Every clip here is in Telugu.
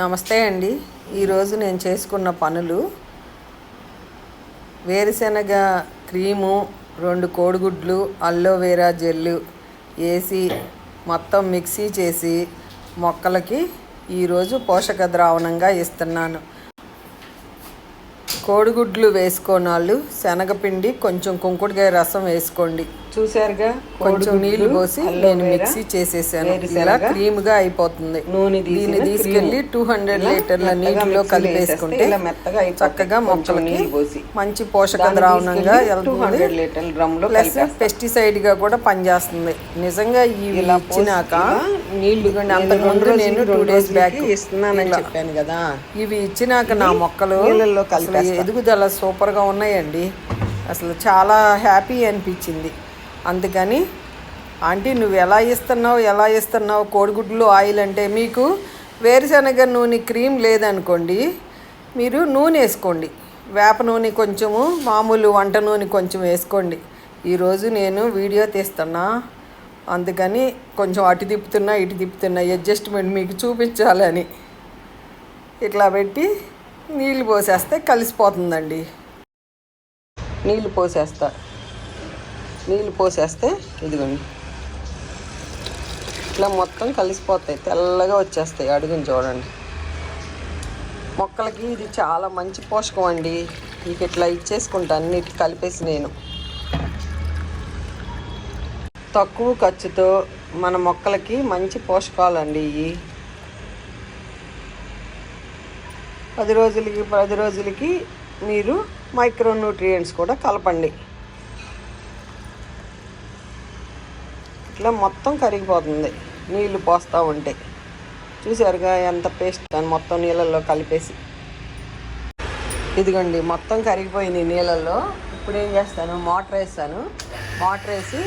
నమస్తే అండి. ఈరోజు నేను చేసుకున్న పనులు వేరుశనగ క్రీము రెండు కోడిగుడ్లు అల్లోవేరా జెల్లు వేసి మొత్తం మిక్సీ చేసి మొక్కలకి ఈరోజు పోషక ద్రావణంగా ఇస్తున్నాను. కోడిగుడ్లు వేసుకోనాళ్ళు శనగపిండి కొంచెం కుంకుడుకాయ రసం వేసుకోండి. చూసారుగా కొంచెం నీళ్ళు పోసి నేను మిక్సీ చేసేసాను. ఇలా క్రీమ్గా అయిపోతుంది. నూనె దీన్ని తీసుకెళ్ళి టూ హండ్రెడ్ లీటర్ల నీటిలో కలిపేసుకుంటే ఇలా మెత్తగా. చక్కగా మొక్కలకి పోసి. మంచి పోషక ద్రావణంగా టూ వెళ్తుంది ప్లస్ పెస్టిసైడ్గా కూడా పనిచేస్తుంది. నిజంగా ఇవి ఇచ్చినాక నీళ్ళు అంతకుముందు నేను టూ డేస్ బ్యాక్ ఇస్తున్నానని చెప్పాను కదా. ఇవి ఇచ్చినాక నా మొక్కలు ఎదుగుదల సూపర్గా ఉన్నాయండి. అసలు చాలా హ్యాపీ అనిపించింది. అందుకని ఆంటీ నువ్వు ఎలా ఇస్తున్నావు ఎలా ఇస్తున్నావు కోడిగుడ్లు ఆయిల్ అంటే మీకు వేరుశనగ నూనె క్రీమ్ లేదనుకోండి మీరు నూనె వేసుకోండి. వేప నూనె కొంచెము మామూలు వంట నూనె కొంచెం వేసుకోండి. ఈరోజు నేను వీడియో తీస్తున్నా. అందుకని కొంచెం అటు తిప్పుతున్నా ఇటు తిప్పుతున్నా అడ్జస్ట్మెంట్ మీకు చూపించాలని. ఇట్లా పెట్టి నీళ్ళు పోసేస్తే కలిసిపోతుందండి. నీళ్ళు పోసేస్తా. నీళ్ళు పోసేస్తే ఇదిగోండి. ఇట్లా మొత్తం కలిసిపోతాయి తెల్లగా వచ్చేస్తాయి అడుగుని చూడండి. మొక్కలకి ఇది చాలా మంచి పోషకం అండి. ఇక ఇట్లా ఇచ్చేసుకుంటా అన్నిటి కలిపేసి నేను. తక్కువ ఖర్చుతో మన మొక్కలకి మంచి పోషకాలండి ఇవి. పది రోజులకి పది రోజులకి మీరు మైక్రో న్యూట్రియంట్స్ కూడా కలపండి. ఇట్లా మొత్తం కరిగిపోతుంది. నీళ్ళు పోస్తూ ఉంటే. చూసారుగా ఎంత పేస్ట్ అని మొత్తం నీళ్ళల్లో కలిపేసి. ఇదిగోండి మొత్తం కరిగిపోయింది నీళ్ళల్లో. ఇప్పుడు ఏం చేస్తాను? మోటార్ వేస్తాను. మోటార్ వేసి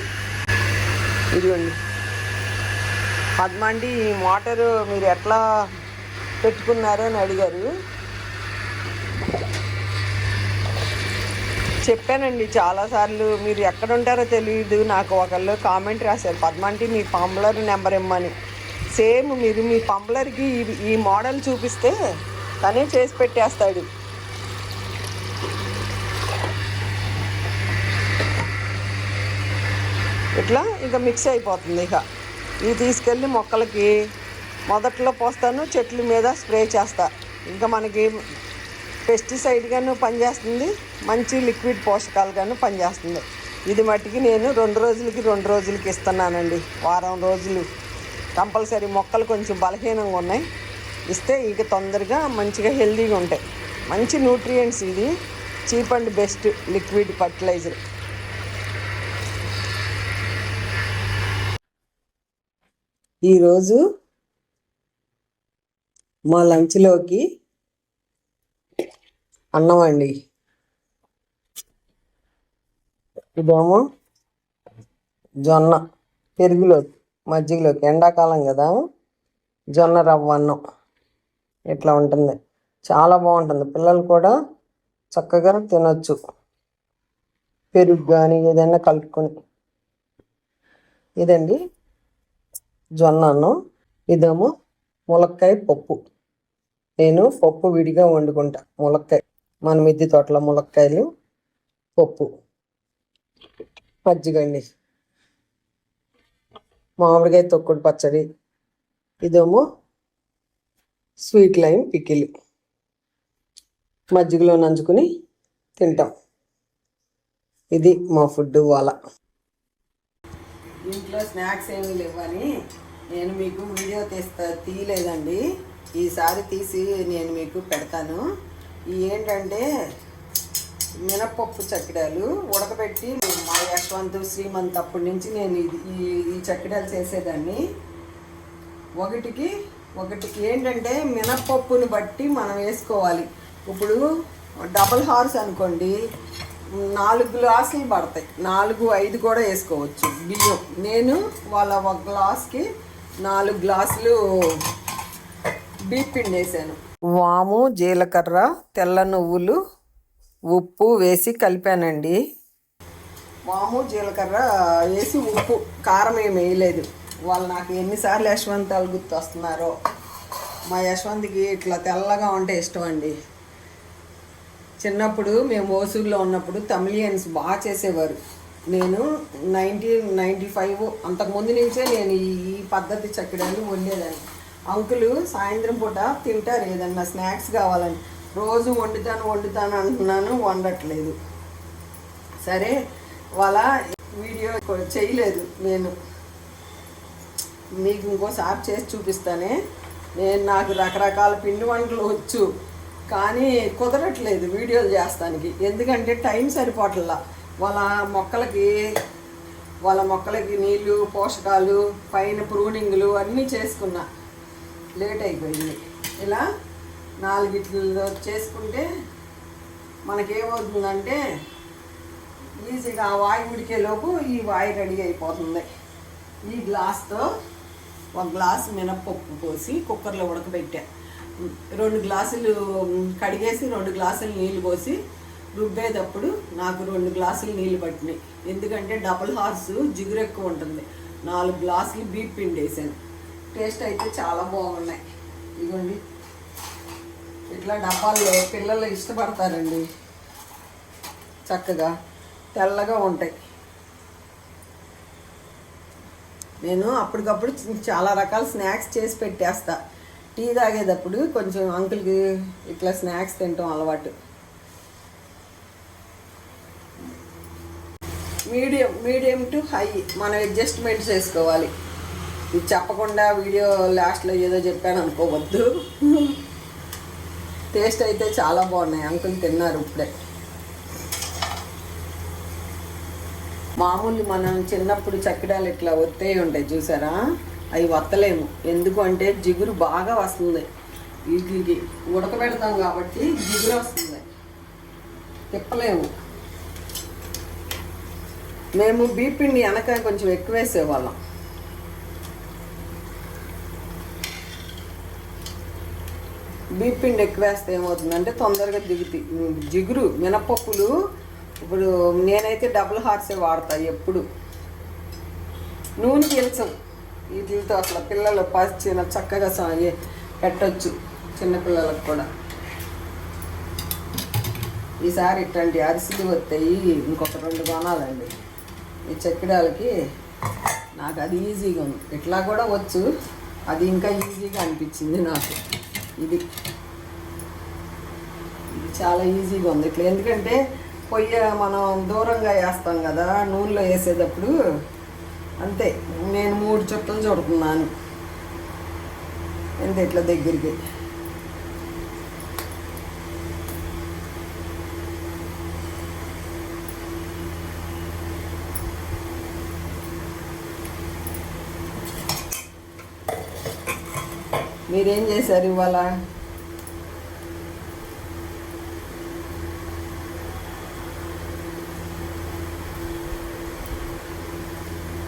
ఇదిగోండి. పద్మాంటి ఈ మోటారు మీరు ఎట్లా పెట్టుకున్నారు అని అడిగారు. చెప్పానండి చాలాసార్లు. మీరు ఎక్కడ ఉంటారో తెలియదు నాకు ఒకళ్ళు కామెంట్ రాశారు పద్మాంటి మీ పంపులర్ నెంబర్ ఇమ్మని. సేమ్ మీరు మీ పంపులర్కి ఈ- ఈ మోడల్ చూపిస్తే తనే చేసి పెట్టేస్తాడు. ఇట్లా ఇంకా మిక్స్ అయిపోతుంది ఇక. ఇవి తీసుకెళ్ళి మొక్కలకి మొదట్లో పోస్తాను చెట్ల మీద స్ప్రే చేస్తా. ఇంకా మనకి పెస్టిసైడ్గాను పనిచేస్తుంది మంచి లిక్విడ్ పోషకాలుగాను పనిచేస్తుంది. ఇది మట్టికి నేను రెండు రోజులకి రెండు రోజులకి ఇస్తున్నానండి వారం రోజులు. కంపల్సరీ మొక్కలు కొంచెం బలహీనంగా ఉన్నాయి. ఇస్తే ఇక తొందరగా మంచిగా హెల్తీగా ఉంటాయి. మంచి న్యూట్రియంట్స్ ఇది cheap and best liquid fertiliser. ఈరోజు మా లంచ్లోకి అన్నం అండి ఇదేమో జొన్న పెరుగులోకి మజ్జిగలోకి ఎండాకాలం కదా? జొన్న రవ్వ అన్నం. ఇట్లా ఉంటుంది. చాలా బాగుంటుంది. పిల్లలు కూడా చక్కగా తినొచ్చు. పెరుగు కానీ ఏదైనా కలుపుకొని. ఇదండి జొన్న అన్నం. ఇదేమో ములక్కాయ పప్పు. నేను పప్పు విడిగా వండుకుంటా. ములక్కాయ. మన మిద్దె తోటలో ములక్కాయలు పప్పు మజ్జిగండి మామిడికాయ తొక్కుడు పచ్చడి ఇదేమో స్వీట్ లైమ్ పికిలి. మజ్జిగలో నంచుకుని తింటాం. ఇది మా ఫుడ్ వాళ్ళ ఇంట్లో స్నాక్స్ ఏమీ లేవని నేను మీకు వీడియో తీస్తా తీయలేదండి. ఈసారి తీసి నేను మీకు పెడతాను. ఏంటంటే మినప్పప్పు చక్కిడాలు ఉడకబెట్టి మా యశ్వంత్ శ్రీమంత్ అప్పటి నుంచి నేను ఇది ఈ ఈ చక్కిడాలు చేసేదాన్ని. ఒకటికి ఒకటికి ఏంటంటే మినప్పప్పుని బట్టి మనం వేసుకోవాలి. ఇప్పుడు డబుల్ హార్స్ అనుకోండి నాలుగు గ్లాసులు పడతాయి. నాలుగు ఐదు కూడా వేసుకోవచ్చు. బియ్యం. నేను వాళ్ళ ఒక గ్లాస్కి నాలుగు గ్లాసులు బీప్ పిండి వేసాను వాము జీలకర్ర తెల్ల నువ్వులు ఉప్పు వేసి కలిపానండి. వాము జీలకర్ర వేసి ఉప్పు కారం ఏమి వేయలేదు. వాళ్ళు నాకు ఎన్నిసార్లు యశ్వంతాలు గుర్తొస్తున్నారో. మా యశ్వంత్కి ఇట్లా తెల్లగా ఉంటే ఇష్టం అండి. చిన్నప్పుడు మేము ఓసూరులో ఉన్నప్పుడు తమిళియన్స్ బాగా చేసేవారు. నేను నైన్టీన్ నైంటీ ఫైవ్ అంతకుముందు నుంచే నేను ఈ పద్ధతి చక్కడాన్ని వండేదాన్ని. అంకులు సాయంత్రం పూట తింటారు ఏదన్నా స్నాక్స్ కావాలని. రోజు వండుతాను వండుతాను అంటున్నాను వండట్లేదు. సరే వాళ్ళ వీడియో చేయలేదు నేను. మీకు ఇంకోసారి చేసి చూపిస్తానే. నేను నాకు రకరకాల పిండి వంటలు వచ్చు కానీ కుదరట్లేదు వీడియోలు చేస్తానికి. ఎందుకంటే టైం సరిపోవట్లా వాళ్ళ మొక్కలకి వాళ్ళ మొక్కలకి నీళ్ళు పోషకాలు పైన ప్రూనింగ్లు అన్నీ చేసుకున్నా. లేట్ అయిపోయింది ఇలా నాలుగిట్లో చేసుకుంటే మనకేమవుతుందంటే ఈజీగా ఆ వాయి ఉడికేలోపు ఈ వాయి రెడీ అయిపోతుంది. ఈ గ్లాస్తో ఒక గ్లాస్ మినప్పప్పు పోసి కుక్కర్లో ఉడకబెట్టా. రెండు గ్లాసులు కడిగేసి రెండు గ్లాసులు నీళ్ళు పోసి రుబ్బేటప్పుడు నాకు రెండు గ్లాసులు నీళ్ళు పట్టినాయి. ఎందుకంటే డబుల్ హార్స్ జిగురు ఎక్కువ ఉంటుంది. నాలుగు గ్లాసులు బీప్ పిండి వేసాను టేస్ట్ అయితే చాలా బాగున్నాయి. ఇదిగోండి. ఇట్లా డబ్బాల్లో పిల్లలు ఇష్టపడతారండి. చక్కగా తెల్లగా ఉంటాయి. నేను అప్పటికప్పుడు చాలా రకాల స్నాక్స్ చేసి పెట్టేస్తా. టీ తాగేటప్పుడు కొంచెం అంకుల్కి ఇట్లా స్నాక్స్ తింటాం అలవాటు. Medium medium to high. మనం అడ్జస్ట్మెంట్ చేసుకోవాలి. ఇది చెప్పకుండా వీడియో లాస్ట్లో ఏదో చెప్పాను అనుకోవద్దు. టేస్ట్ అయితే చాలా బాగున్నాయి. అంకుల్ తిన్నారు ఇప్పుడే. మామూలు మనం చిన్నప్పుడు చక్కెడాలు ఇట్లా ఒత్తేవి ఉంటాయి చూసారా? అవి వత్తలేము ఎందుకంటే జిగురు బాగా వస్తుంది. వీటికి ఉడకబెడతాం కాబట్టి జిగురు వస్తుంది. తిప్పలేము. మేము బీపిండి వెనక కొంచెం ఎక్కువ వేసేవాళ్ళం బీపిండి ఎక్కువేస్తే ఏమవుతుందంటే తొందరగా దిగుతాయి. జిగురు మినపప్పులు ఇప్పుడు నేనైతే డబుల్ హార్సే వాడతా ఎప్పుడు. నూనె పీల్చం. వీటితో అసలు పిల్లలు పచ్చిన చక్కగా పెట్టచ్చు పెట్టొచ్చు చిన్నపిల్లలకు కూడా. ఈసారి ఇట్లాంటి అరిసెలు వస్తాయి ఇంకొక రెండు కొనాలండి. ఈ చెక్కిడాలకి నాకు అది ఈజీగా ఉంది. ఇట్లా కూడా వచ్చు. అది ఇంకా ఈజీగా అనిపించింది నాకు. ఇది. ఇది చాలా ఈజీగా ఉంది. ఇట్లా ఎందుకంటే పొయ్యి మనం దూరంగా వేస్తాం కదా నూనెలో వేసేటప్పుడు అంతే. నేను మూడు చుట్టలు చుడుతున్నాను ఎంత ఇట్లా దగ్గరికి. మీరేం చేశారు ఇవాళ?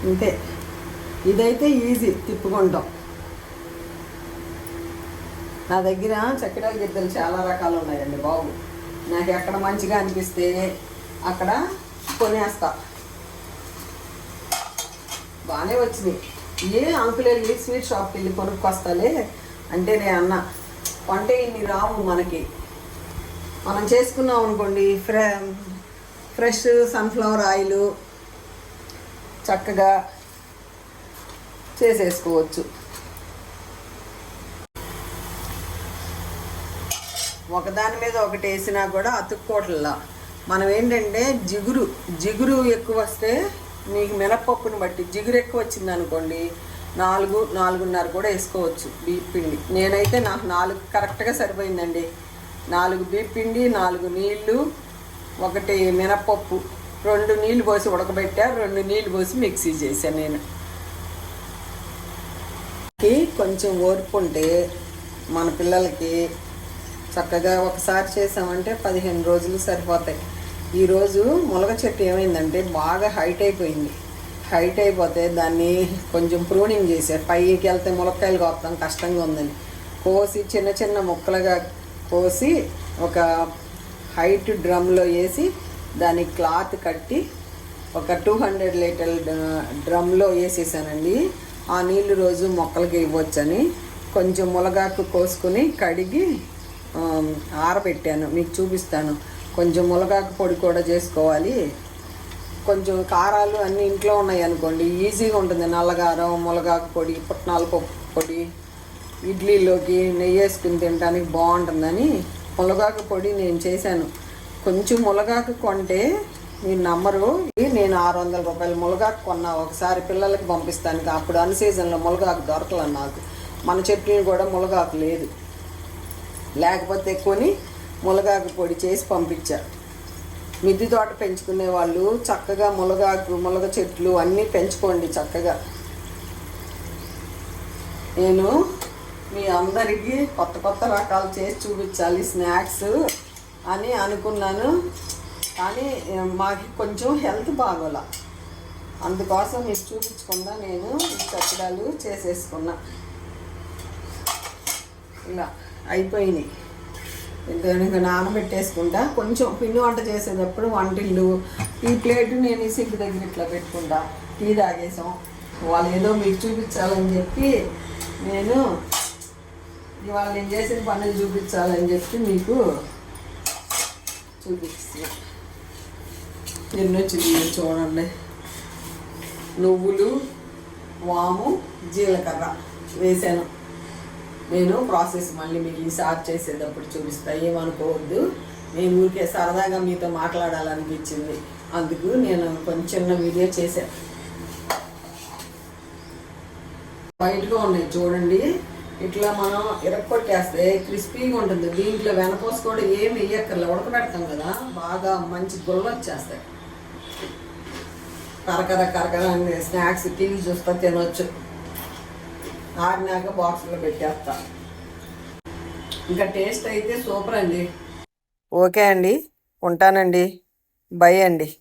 అంతే ఇదైతే ఈజీ తిప్పుకుంటాం. నా దగ్గర చక్కెర గిద్దలు చాలా రకాలు ఉన్నాయండి బాబు. నాకు ఎక్కడ మంచిగా అనిపిస్తే అక్కడ కొనేస్తా. బాగానే వచ్చినాయి. ఏ అంకుల్ వెళ్ళి స్వీట్ షాప్కి వెళ్ళి కొనుక్కొస్తాలే? అంటే నేను అన్న వంట ఇన్ని రావు మనకి. మనం చేసుకున్నాం అనుకోండి ఫ్రె ఫ్రెష్ సన్ఫ్లవర్ ఆయిల్ చక్కగా చేసేసుకోవచ్చు. ఒకదాని మీద ఒకటి వేసినా కూడా అతుక్కోట్లా. మనం ఏంటంటే జిగురు జిగురు ఎక్కువ వస్తే మీకు మినపప్పుని బట్టి జిగురు ఎక్కువ వచ్చింది అనుకోండి నాలుగు నాలుగున్నర కూడా వేసుకోవచ్చు బీప్ పిండి. నేనైతే నాకు నాలుగు కరెక్ట్గా సరిపోయిందండి. నాలుగు బీప్ పిండి నాలుగు నీళ్ళు ఒకటి మినపప్పు రెండు నీళ్ళు పోసి ఉడకబెట్టా రెండు నీళ్ళు పోసి మిక్సీ చేశాను నేను. కి కొంచెం ఓర్పు ఉంటే మన పిల్లలకి చక్కగా ఒకసారి చేసామంటే పదిహేను రోజులు సరిపోతాయి. ఈరోజు ములగ చెట్టు ఏమైందంటే బాగా హైట్ అయిపోయింది. హైట్ అయిపోతే దాన్ని కొంచెం ప్రూనింగ్ చేశారు పైకి వెళ్తే ములక్కాయలు కోస్తాం కష్టంగా ఉందని. కోసి చిన్న చిన్న ముక్కలుగా కోసి ఒక హైట్ డ్రమ్లో వేసి దాని క్లాత్ కట్టి ఒక టూ హండ్రెడ్ లీటర్ డ్రమ్లో వేసేసానండి. ఆ నీళ్ళు రోజు మొక్కలకి ఇవ్వచ్చని. కొంచెం ములగాకు కోసుకుని కడిగి ఆరబెట్టాను. మీకు చూపిస్తాను. కొంచెం ములగాకు పొడి కూడా చేసుకోవాలి. కొంచెం కారాలు అన్నీ ఇంట్లో ఉన్నాయి అనుకోండి. ఈజీగా ఉంటుంది. నల్లగారం ములగాకు పొడి పుట్నాల పప్పు పొడి ఇడ్లీలోకి నెయ్యి వేసుకుని తినడానికి బాగుంటుందని ములగాకు పొడి నేను చేశాను. కొంచెం ములగాకు కొంటే మీరు నమ్మరు. నేను ఆరు వందల రూపాయలు ములగాకు కొన్నా ఒకసారి పిల్లలకి పంపిస్తాను. అప్పుడు అన్ సీజన్లో ములగాకు దొరకలేదు నాకు. మన చెట్టుని కూడా ములగాకు లేదు. లేకపోతే కొని ములగాకు పొడి చేసి పంపించారు మిద్దె తోట పెంచుకునే వాళ్ళు చక్కగా ములగాకు ములగ చెట్లు అన్నీ పెంచుకోండి చక్కగా. నేను మీ అందరికీ కొత్త కొత్త రకాలు చేసి చూపించాలి స్నాక్స్ అని అనుకున్నాను. కానీ మాకు కొంచెం హెల్త్ బాగోలా. అందుకోసం మీకు చూపించకుండా నేను ఈ చక్కడాలు చేసేసుకున్నా. ఇలా అయిపోయినాయి. ఇంకా నానబెట్టేసుకుంటా కొంచెం పిండి వంట చేసేటప్పుడు వంటిల్లు ఈ ప్లేట్ నేను ఈ సింక్ దగ్గర ఇట్లా పెట్టుకుంటా. టీ తాగేసాం. వాళ్ళు ఏదో మీకు చూపించాలని చెప్పి నేను ఇవాళ నేను చేసిన పనులు చూపించాలని చెప్పి మీకు చూపిస్తున్నా. ఎన్ని వచ్చింది చూడండి. నువ్వులు వాము జీలకర్ర వేసాను. నేను ప్రాసెస్ మళ్ళీ మీకు ఈసారి చేసేటప్పుడు చూపిస్తా. ఏమనుకోవద్దు. నేను ఊరికే సరదాగా మీతో మాట్లాడాలనిపించింది. అందుకు నేను కొంచెం చిన్న వీడియో చేశాను వైట్గా ఉన్నాయి చూడండి. ఇట్లా మనం ఇరక్కొట్టేస్తే క్రిస్పీగా ఉంటుంది. దీంట్లో వెనపోసి కూడా ఏమి వేయక్కర్లే. ఉడకబెడతాం కదా. బాగా మంచి గుల్ల వచ్చేస్తాయి. కరకర కరకర స్నాక్స్ టీవీ చూస్తా తినొచ్చు. ఆరినాక బాక్స్లో పెట్టేస్తా. ఇంకా టేస్ట్ అయితే సూపర్ అండి. ఓకే అండి. ఉంటానండి. బై అండి.